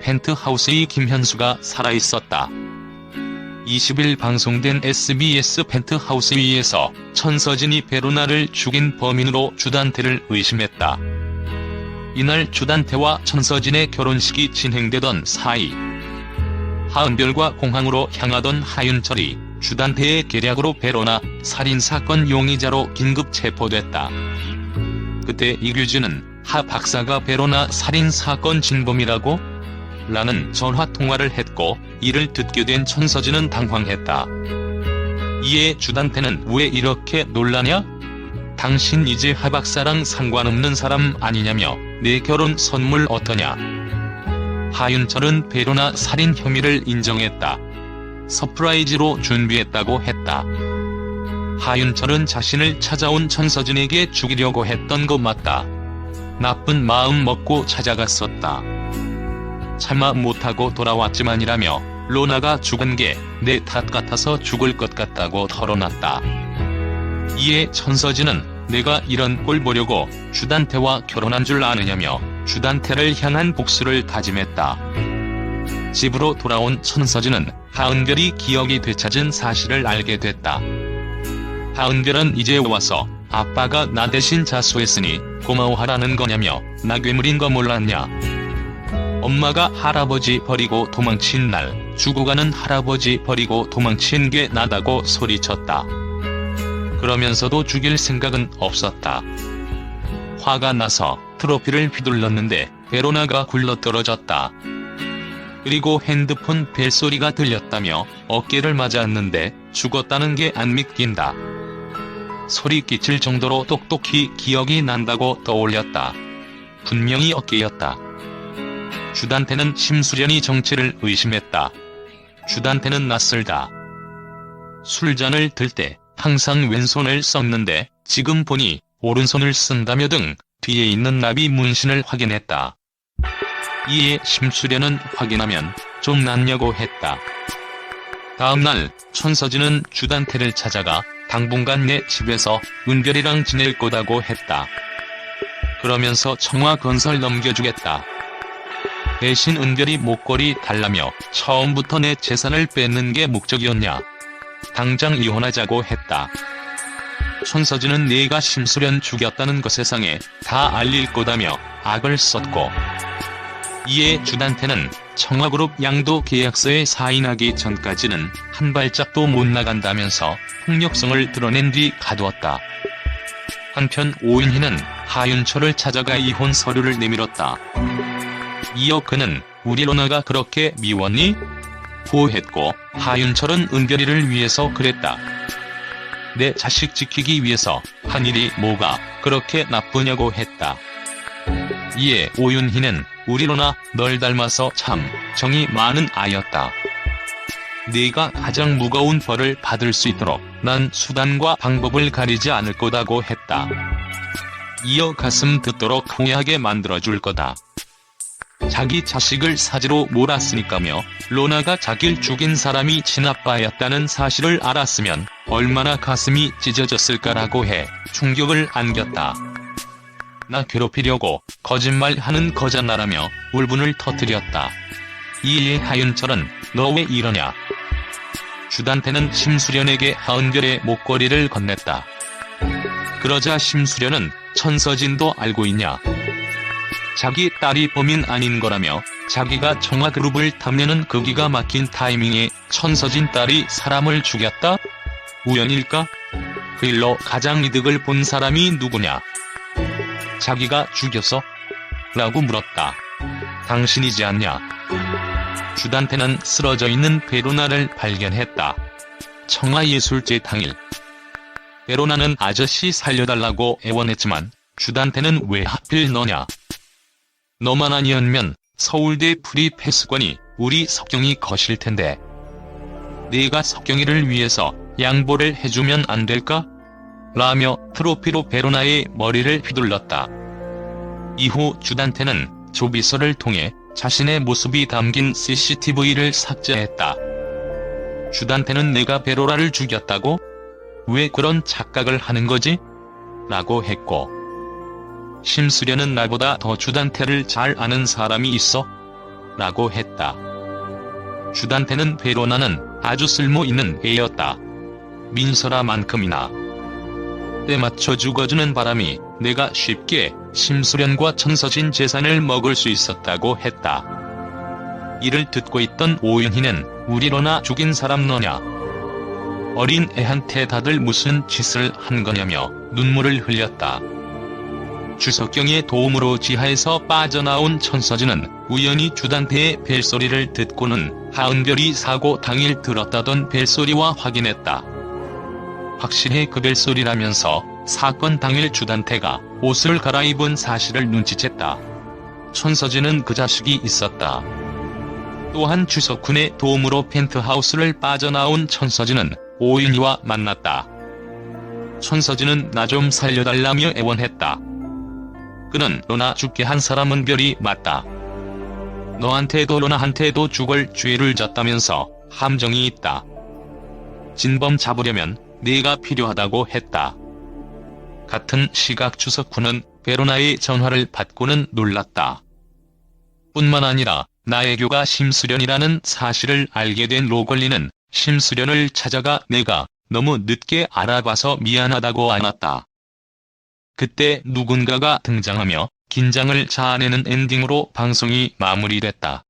펜트하우스의 김현수가 살아있었다. 20일 방송된 SBS 펜트하우스 위에서 천서진이 베로나를 죽인 범인으로 주단태를 의심했다. 이날 주단태와 천서진의 결혼식이 진행되던 사이 하은별과 공항으로 향하던 하윤철이 주단태의 계략으로 베로나 살인사건 용의자로 긴급 체포됐다. 그때 이규진은 하 박사가 베로나 살인사건 진범이라고? 라는 전화 통화를 했고 이를 듣게 된 천서진은 당황했다. 이에 주단태는 왜 이렇게 놀라냐? 당신 이제 하 박사랑 상관없는 사람 아니냐며 내 결혼 선물 어떠냐? 하윤철은 베로나 살인 혐의를 인정했다. 서프라이즈로 준비했다고 했다. 하윤철은 자신을 찾아온 천서진에게 죽이려고 했던 것 맞다. 나쁜 마음 먹고 찾아갔었다. 참아 못하고 돌아왔지만이라며 로나가 죽은 게 내 탓 같아서 죽을 것 같다고 털어놨다. 이에 천서진은 내가 이런 꼴 보려고 주단태와 결혼한 줄 아느냐며 주단태를 향한 복수를 다짐했다. 집으로 돌아온 천서진은 하은별이 기억이 되찾은 사실을 알게 됐다. 하은별은 이제 와서 아빠가 나 대신 자수했으니 고마워하라는 거냐며 나 괴물인 거 몰랐냐. 엄마가 할아버지 버리고 도망친 날 죽어가는 할아버지 버리고 도망친 게 나다고 소리쳤다. 그러면서도 죽일 생각은 없었다. 화가 나서 트로피를 휘둘렀는데 베로나가 굴러떨어졌다. 그리고 핸드폰 벨소리가 들렸다며 어깨를 맞았는데 죽었다는 게 안 믿긴다. 소리 끼칠 정도로 똑똑히 기억이 난다고 떠올렸다. 분명히 어깨였다. 주단태는 심수련이 정체를 의심했다. 주단태는 낯설다. 술잔을 들 때 항상 왼손을 썼는데 지금 보니 오른손을 쓴다며 등 뒤에 있는 나비 문신을 확인했다. 이에 심수련은 확인하면 좀 낫냐고 했다. 다음날 천서진은 주단태를 찾아가 당분간 내 집에서 은별이랑 지낼 거다고 했다. 그러면서 청화건설 넘겨주겠다. 대신 은별이 목걸이 달라며 처음부터 내 재산을 뺏는 게 목적이었냐. 당장 이혼하자고 했다. 천서진은 내가 심수련 죽였다는 것 세상에 다 알릴 거다며 악을 썼고 이에 주단태는 청와그룹 양도 계약서에 사인하기 전까지는 한 발짝도 못 나간다면서 폭력성을 드러낸 뒤 가두었다. 한편 오인희는 하윤철을 찾아가 이혼 서류를 내밀었다. 이어 그는 우리 로나가 그렇게 미웠니? 고했고 하윤철은 은별이를 위해서 그랬다. 내 자식 지키기 위해서 한 일이 뭐가 그렇게 나쁘냐고 했다. 이에 오윤희는 우리 로나 널 닮아서 참 정이 많은 아이였다. 네가 가장 무거운 벌을 받을 수 있도록 난 수단과 방법을 가리지 않을 거다고 했다. 이어 가슴 듣도록 후회하게 만들어줄 거다. 자기 자식을 사지로 몰았으니까며 로나가 자기를 죽인 사람이 친아빠였다는 사실을 알았으면 얼마나 가슴이 찢어졌을까라고 해 충격을 안겼다. 나 괴롭히려고 거짓말하는 거잖아라며 울분을 터뜨렸다. 이에 하윤철은 너 왜 이러냐. 주단태는 심수련에게 하은별의 목걸이를 건넸다. 그러자 심수련은 천서진도 알고 있냐. 자기 딸이 범인 아닌 거라며 자기가 청와그룹을 탐내는 그 기가 막힌 타이밍에 천서진 딸이 사람을 죽였다? 우연일까? 그 일로 가장 이득을 본 사람이 누구냐? 자기가 죽였어? 라고 물었다. 당신이지 않냐? 주단태는 쓰러져 있는 베로나를 발견했다. 청와예술제 당일. 베로나는 아저씨 살려달라고 애원했지만 주단태는 왜 하필 너냐? 너만 아니었면 서울대 프리패스권이 우리 석경이 거실 텐데. 네가 석경이를 위해서 양보를 해주면 안 될까? 라며 트로피로 베로나의 머리를 휘둘렀다. 이후 주단태는 조비서를 통해 자신의 모습이 담긴 CCTV를 삭제했다. 주단태는 내가 베로라를 죽였다고? 왜 그런 착각을 하는 거지? 라고 했고 심수련은 나보다 더 주단태를 잘 아는 사람이 있어? 라고 했다. 주단태는 베로나는 아주 쓸모 있는 애였다. 민설아만큼이나. 때맞춰 죽어주는 바람이 내가 쉽게 심수련과 천서진 재산을 먹을 수 있었다고 했다. 이를 듣고 있던 오윤희는 우리로나 죽인 사람 너냐. 어린 애한테 다들 무슨 짓을 한 거냐며 눈물을 흘렸다. 주석경의 도움으로 지하에서 빠져나온 천서진은 우연히 주단태의 벨소리를 듣고는 하은별이 사고 당일 들었다던 벨소리와 확인했다. 확실히 그 벨소리라면서 사건 당일 주단태가 옷을 갈아입은 사실을 눈치챘다. 천서진은 그 자식이 있었다. 또한 주석훈의 도움으로 펜트하우스를 빠져나온 천서진은 오윤희와 만났다. 천서진은 나 좀 살려달라며 애원했다. 그는 너나 죽게 한 사람은 별이 맞다. 너한테도 너나한테도 죽을 죄를 졌다면서 함정이 있다. 진범 잡으려면 네가 필요하다고 했다. 같은 시각 주석훈은 베로나의 전화를 받고는 놀랐다. 뿐만 아니라 나애교가 심수련이라는 사실을 알게 된 로걸리는 심수련을 찾아가 내가 너무 늦게 알아봐서 미안하다고 안았다. 그때 누군가가 등장하며 긴장을 자아내는 엔딩으로 방송이 마무리됐다.